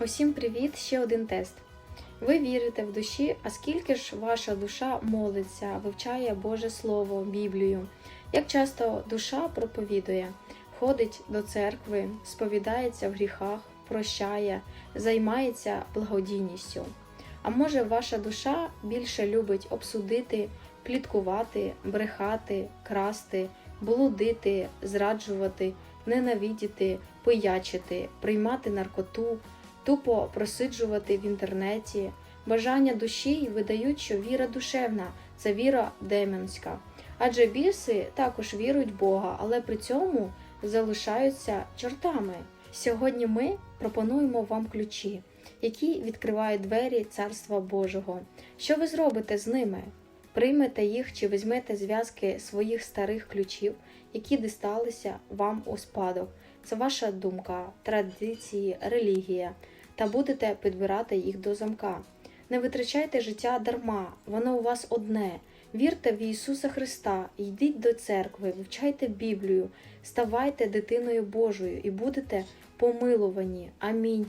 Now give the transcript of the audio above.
Усім привіт! Ще один тест. Ви вірите в душі, а скільки ж ваша душа молиться, вивчає Боже Слово, Біблію? Як часто душа проповідує, ходить до церкви, сповідається в гріхах, прощає, займається благодійністю? А може, ваша душа більше любить обсудити, пліткувати, брехати, красти, блудити, зраджувати, ненавидіти, пиячити, приймати наркоту, тупо просиджувати в інтернеті. Бажання душі видають, що віра душевна це віра демонська. Адже біси також вірують в Бога, але при цьому залишаються чортами. Сьогодні ми пропонуємо вам ключі, які відкривають двері Царства Божого. Що ви зробите з ними? Приймете їх чи візьмете зв'язки своїх старих ключів, які дісталися вам у спадок. Це ваша думка, традиції, релігія, та будете підбирати їх до замка. Не витрачайте життя дарма, воно у вас одне. Вірте в Ісуса Христа, йдіть до церкви, вивчайте Біблію, ставайте дитиною Божою і будете помилувані. Амінь.